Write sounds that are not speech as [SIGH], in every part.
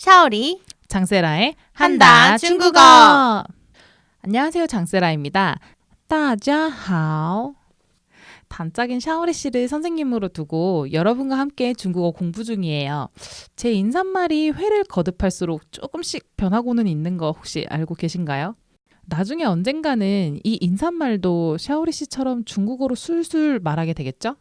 샤오리 장세라의 한다 중국어. 안녕하세요, 장세라입니다. 大家好. 단짝인 샤오리 씨를 선생님으로 두고 여러분과 함께 중국어 공부 중이에요. 제 인사말이 회를 거듭할수록 조금씩 변하고는 있는 거 혹시 알고 계신가요? 나중에 언젠가는 이 인사말도 샤오리 씨처럼 중국어로 술술 말하게 되겠죠?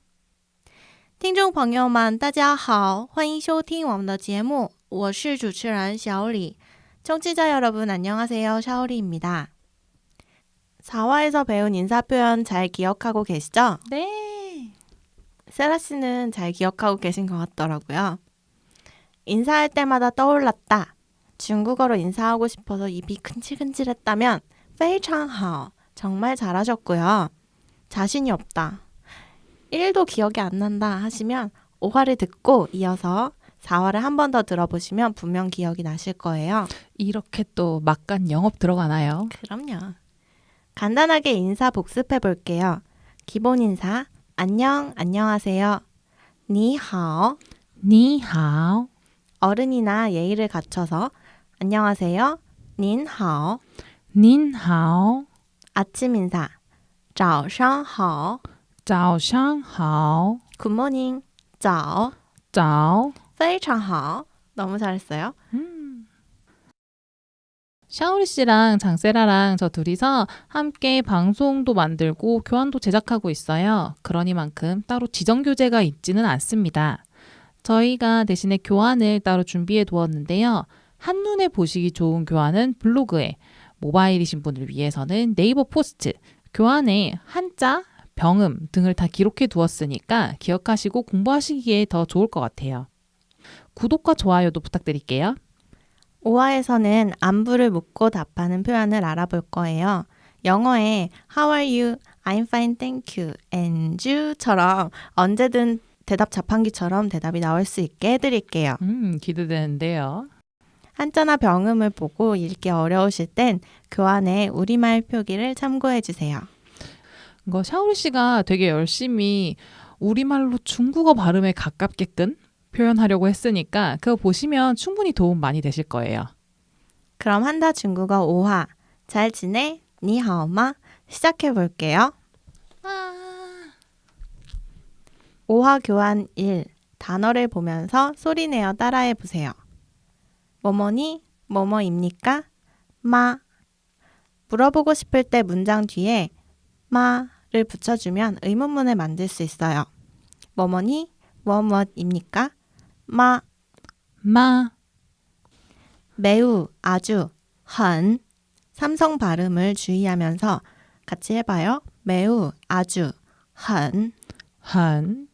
听众朋友们，大家好，欢迎收听我们的节目， 我是主持人小李。 청취자 여러분 안녕하세요. 샤오리입니다. 4화에서 배운 인사 표현 잘 기억하고 계시죠? 네. 세라 씨는 잘 기억하고 계신 것 같더라고요. 인사할 때마다 떠올랐다. 중국어로 인사하고 싶어서 입이 근질근질했다면 非常好. 정말 잘하셨고요. 자신이 없다. 1도 기억이 안 난다 하시면 5화를 듣고 이어서 4화를 한 번 더 들어보시면 분명 기억이 나실 거예요. 이렇게 또 막간 영업 들어가나요? 그럼요. 간단하게 인사 복습해 볼게요. 기본 인사 안녕, 안녕하세요. 니하오. 你好, 어른이나 예의를 갖춰서 안녕하세요. 닌하오. 您好, 아침 인사 早上好.早上好, 굿모닝 早.早. 非常好. 너무 잘했어요. 샤오리 씨랑 장세라랑 저 둘이서 함께 방송도 만들고 교환도 제작하고 있어요. 그러니만큼 따로 지정 교재가 있지는 않습니다. 저희가 대신에 교환을 따로 준비해 두었는데요. 한눈에 보시기 좋은 교환은 블로그에, 모바일이신 분을 위해서는 네이버 포스트, 교환에 한자, 병음 등을 다 기록해 두었으니까 기억하시고 공부하시기에 더 좋을 것 같아요. 구독과 좋아요도 부탁드릴게요. 5화에서는 안부를 묻고 답하는 표현을 알아볼 거예요. 영어에 How are you? I'm fine, thank you. And you처럼 언제든 대답 자판기처럼 대답이 나올 수 있게 해드릴게요. 음, 기대되는데요. 한자나 병음을 보고 읽기 어려우실 땐 교환에 우리말 표기를 참고해 주세요. 샤오리 씨가 되게 열심히 우리말로 중국어 발음에 가깝게끔 표현하려고 했으니까 그거 보시면 충분히 도움 많이 되실 거예요. 그럼 한다 중국어 5화 잘 지내? 니하오마 시작해 볼게요. 5화 교환 1 단어를 보면서 소리내어 따라해 보세요. 뭐뭐니? 뭐뭐입니까? 마 물어보고 싶을 때 문장 뒤에 마를 붙여주면 의문문을 만들 수 있어요. 뭐뭐니? 뭐뭇입니까? 마. 마, 매우, 아주, 헌 삼성 발음을 주의하면서 같이 해봐요. 매우, 아주, 헌. 한,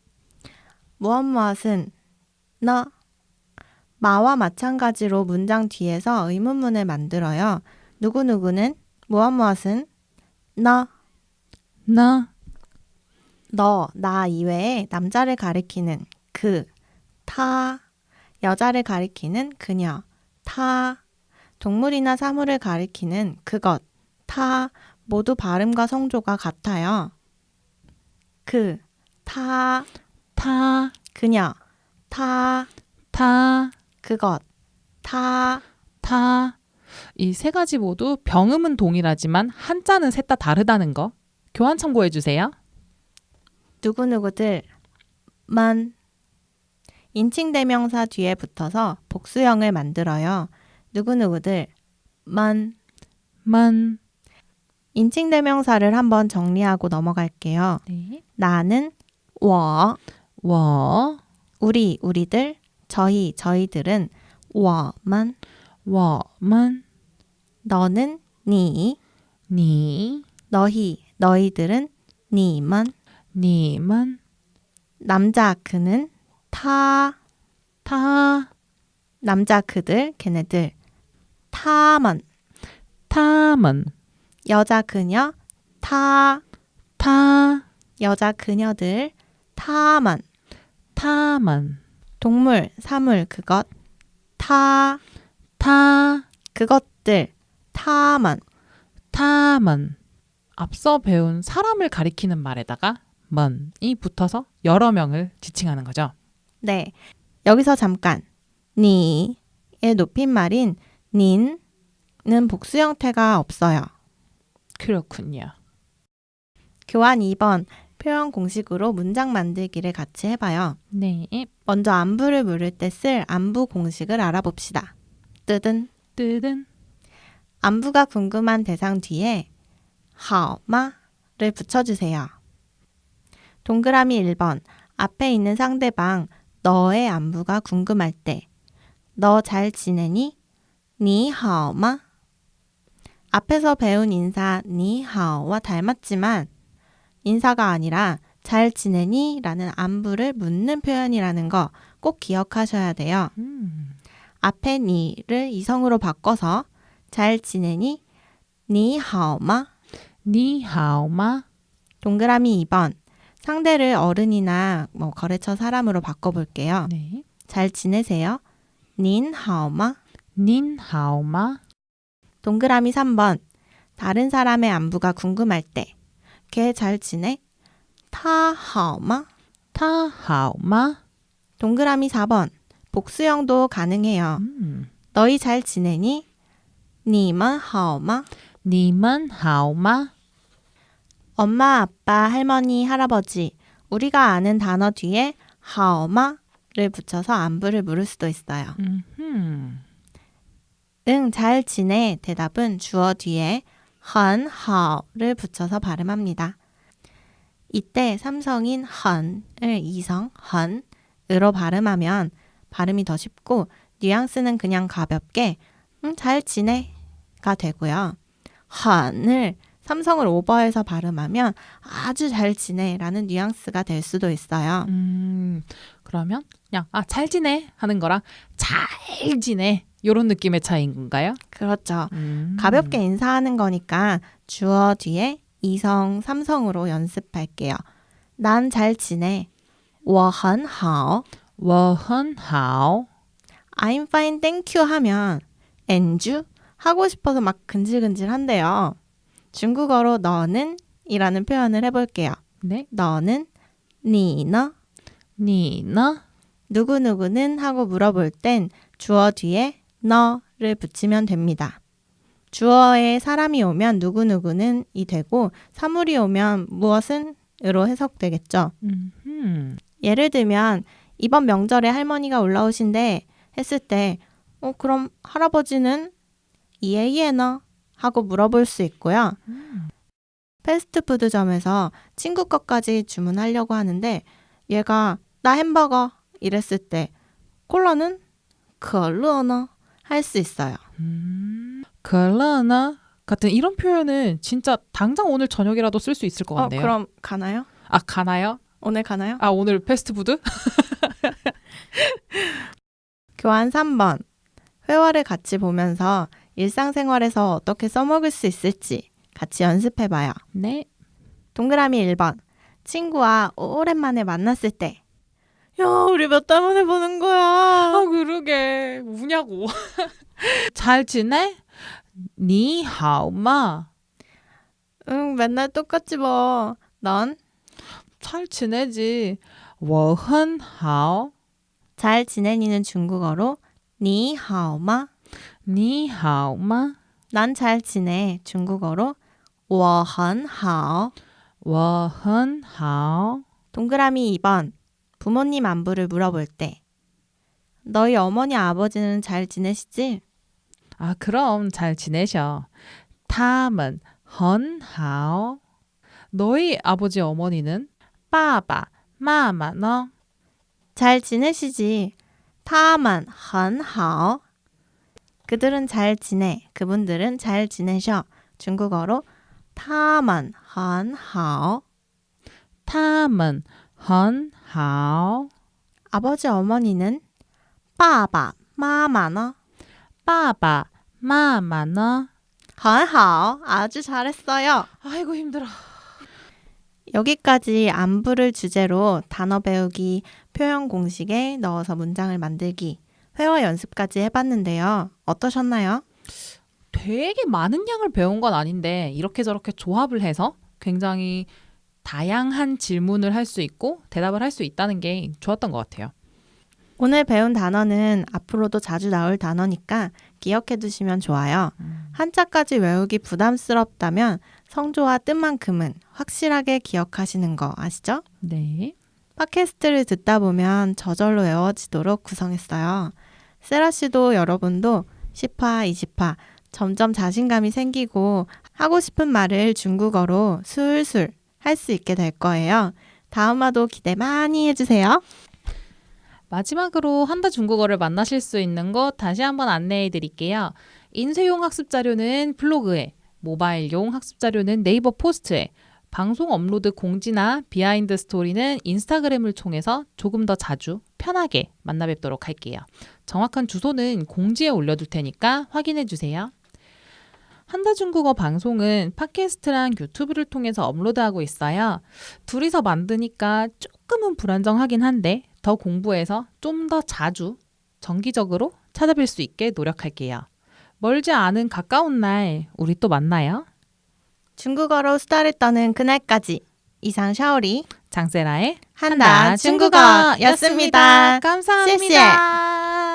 무엇 무엇은 너. 마와 마찬가지로 문장 뒤에서 의문문을 만들어요. 누구누구는 무엇 무엇은 너, 나, 너, 나 이외에 남자를 가리키는 그, 타, 여자를 가리키는 그녀, 타, 동물이나 사물을 가리키는 그것, 타, 모두 발음과 성조가 같아요. 그, 타, 타, 그녀, 타, 타, 그것, 타, 타. 이 세 가지 모두 병음은 동일하지만 한자는 셋 다 다르다는 거 교환 참고해 주세요. 누구누구들, 만. 인칭 대명사 뒤에 붙어서 복수형을 만들어요. 누구누구들 만, 만. 인칭 대명사를 한번 정리하고 넘어갈게요. 네. 나는 워, 워. 우리, 우리들, 저희, 저희들은 워만, 워만. 너는 니, 니. 너희, 너희들은 니만, 니만. 남자 그는 타, 타. 남자 그들, 걔네들. 타만, 타만. 여자 그녀, 타, 타. 여자 그녀들, 타만, 타만. 동물, 사물, 그것. 타, 타. 그것들, 타만, 타만. 앞서 배운 사람을 가리키는 말에다가 먼이 붙어서 여러 명을 지칭하는 거죠. 네. 여기서 잠깐. 니 높임말인 닌은 복수 형태가 없어요. 그렇군요. 교환 2번 표현 공식으로 문장 만들기를 같이 해봐요. 네. 먼저 안부를 물을 때 쓸 안부 공식을 알아봅시다. 뜨든 뜨든 안부가 궁금한 대상 뒤에 好吗를 붙여주세요. 동그라미 1번 앞에 있는 상대방 너의 안부가 궁금할 때, 너 잘 지내니? 니하오마? 앞에서 배운 인사 니하오와 닮았지만 인사가 아니라 잘 지내니? 라는 안부를 묻는 표현이라는 거 꼭 기억하셔야 돼요. 음. 앞에 니를 이성으로 바꿔서 잘 지내니? 니하오마? 니하오마? 동그라미 2번. 상대를 어른이나 뭐 거래처 사람으로 바꿔볼게요. 네. 잘 지내세요? 닌 하오마? 닌 하오마? 동그라미 3번. 다른 사람의 안부가 궁금할 때. 걔 잘 지내? 타 하오마? 타 하오마? 동그라미 4번. 복수형도 가능해요. 음. 너희 잘 지내니? 니만 하오마? 니만 하오마? 엄마, 아빠, 할머니, 할아버지, 우리가 아는 단어 뒤에 하어마를 붙여서 안부를 물을 수도 있어요. 음흠. 응, 잘 지내. 대답은 주어 뒤에 헌, 하를 붙여서 발음합니다. 이때 삼성인 헌을 이성 헌으로 발음하면 발음이 더 쉽고 뉘앙스는 그냥 가볍게 응, 잘 지내가 되고요. 헌을 삼성을 오버해서 발음하면 아주 잘 지내라는 뉘앙스가 될 수도 있어요. 음. 그러면 그냥 아 잘 지내 하는 거랑 잘 지내 요런 느낌의 차이인 건가요? 그렇죠. 음. 가볍게 인사하는 거니까 주어 뒤에 이성, 삼성으로 연습할게요. 난 잘 지내. 我很好. 我很好 I'm fine, thank you 하면 and you 하고 싶어서 막 근질근질한데요. 중국어로 너는 이라는 표현을 해볼게요. 네. 너는 你呢 니나 누구누구는 하고 물어볼 땐 주어 뒤에 너를 붙이면 됩니다. 주어에 사람이 오면 누구누구는 이 되고 사물이 오면 무엇은 으로 해석되겠죠. 음. 예를 들면 이번 명절에 할머니가 올라오신대 했을 때 어, 그럼 할아버지는 이에이에너 하고 물어볼 수 있고요. 패스트푸드점에서 친구 것까지 주문하려고 하는데 얘가 나 햄버거 이랬을 때 콜라는 컬러너 할 수 있어요. 음. 글라나 같은 이런 표현은 진짜 당장 오늘 저녁이라도 쓸 수 있을 것 어, 같네요. 그럼 가나요? 아 가나요? 오늘 가나요? 아 오늘 패스트푸드? [LAUGHS] 교환 3번. 회화를 같이 보면서 일상생활에서 어떻게 써먹을 수 있을지 같이 연습해봐요. 네. 동그라미 1번. 친구와 오랜만에 만났을 때. 야, 우리 몇 달 만에 보는 거야. 아, 그러게. 우냐고. [LAUGHS] 잘 지내? 니 하우마? 응, 맨날 똑같지 뭐. 넌? 잘 지내지. 워헌하오. 잘 지내니는 중국어로 니 하우마? 니하오마. 난 잘 지내. 중국어로 我很好.我很好. 동그라미 2번. 부모님 안부를 물어볼 때. 너희 어머니 아버지는 잘 지내시지? 아 그럼 잘 지내셔. 他们很好. 너희 아버지 어머니는 爸爸妈妈呢? 잘 지내시지? 他们很好. 그들은 잘 지내. 그분들은 잘 지내셔. 중국어로 타만 헌하오. 타만 한하오. 아버지 어머니는 빠바 마마너. 빠바 마마너. 很好. 아주 잘했어요. 아이고 힘들어. 여기까지 안부를 주제로 단어 배우기, 표현 공식에 넣어서 문장을 만들기 회화 연습까지 해봤는데요. 어떠셨나요? 되게 많은 양을 배운 건 아닌데 이렇게 저렇게 조합을 해서 굉장히 다양한 질문을 할 수 있고 대답을 할 수 있다는 게 좋았던 것 같아요. 오늘 배운 단어는 앞으로도 자주 나올 단어니까 기억해 두시면 좋아요. 한자까지 외우기 부담스럽다면 성조와 뜻만큼은 확실하게 기억하시는 거 아시죠? 네. 팟캐스트를 듣다 보면 저절로 외워지도록 구성했어요. 세라 씨도 여러분도 10화, 20화 점점 자신감이 생기고 하고 싶은 말을 중국어로 술술 할 수 있게 될 거예요. 다음화도 기대 많이 해주세요. 마지막으로 한다 중국어를 만나실 수 있는 곳 다시 한번 안내해 드릴게요. 인쇄용 학습 자료는 블로그에, 모바일용 학습 자료는 네이버 포스트에, 방송 업로드 공지나 비하인드 스토리는 인스타그램을 통해서 조금 더 자주 편하게 만나 뵙도록 할게요. 정확한 주소는 공지에 올려둘 테니까 확인해 주세요. 한다 중국어 방송은 팟캐스트랑 유튜브를 통해서 업로드하고 있어요. 둘이서 만드니까 조금은 불안정하긴 한데 더 공부해서 좀 더 자주 정기적으로 찾아뵐 수 있게 노력할게요. 멀지 않은 가까운 날 우리 또 만나요. 중국어로 수다를 떠는 그날까지 이상 샤오리 장세라의 한다 중국어였습니다. 감사합니다.